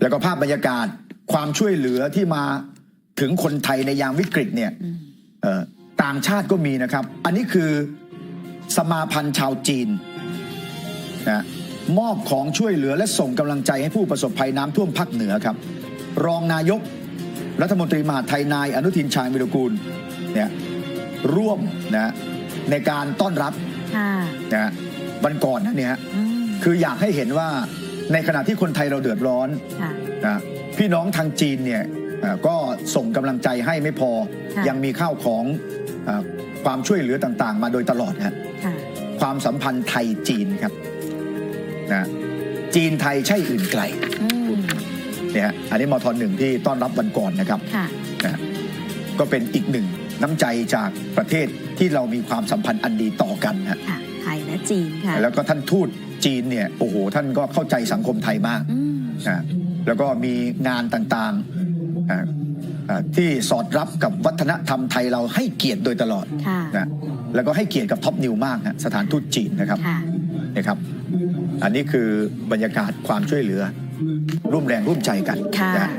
แล้วก็ภาพบรรยากาศความช่วยเหลือที่มาถึงคนไทยในยามวิกฤตเนี่ยเอ่อต่างชาติก็มีนะครับ อันนี้คือสมาพันธ์ชาวจีนนะมอบของช่วยเหลือและส่งกำลังใจให้ผู้ประสบภัยน้ำท่วมภาคเหนือครับ รองนายกรัฐมนตรีมหาดไทยนายอนุทินชาญวิรกูลเนี่ยร่วมนะในการต้อนรับค่ะนะวันก่อนนะเนี่ยอืมคืออยากให้เห็นว่า ในขณะที่คนไทยเราเดือดร้อนค่ะ นะพี่น้องทางจีนเนี่ยเอ่อก็ส่งกำลังใจให้ไม่พอ ค่ะ ยังมีข้าวของเออความช่วยเหลือต่างๆ มาโดยตลอดฮะ ค่ะ ความสัมพันธ์ไทยจีนครับนะจีนไทยใช่อื่นไกลอืม เนี่ยฮะอันนี้มทหนึ่งที่ต้อนรับวันก่อนนะครับ ค่ะนะก็เป็นอีกหนึ่งน้ำใจจากประเทศที่เรามีความสัมพันธ์อันดีต่อกันฮะค่ะ ไทยและจีนค่ะ แล้วก็ท่านทูต จีนเนี่ยโอ้โหท่านก็เข้าใจสังคมไทยมากอืมนะแล้วก็มีงานต่างๆอ่าอ่าที่สอดรับกับวัฒนธรรมไทยเราให้เกียรติโดยตลอดค่ะนะแล้วก็ให้เกียรติกับท็อปนิวมากนะสถานทูตจีนนะครับค่ะนะครับ อันนี้คือบรรยากาศความช่วยเหลือ ร่วมแรงร่วมใจกันค่ะนะ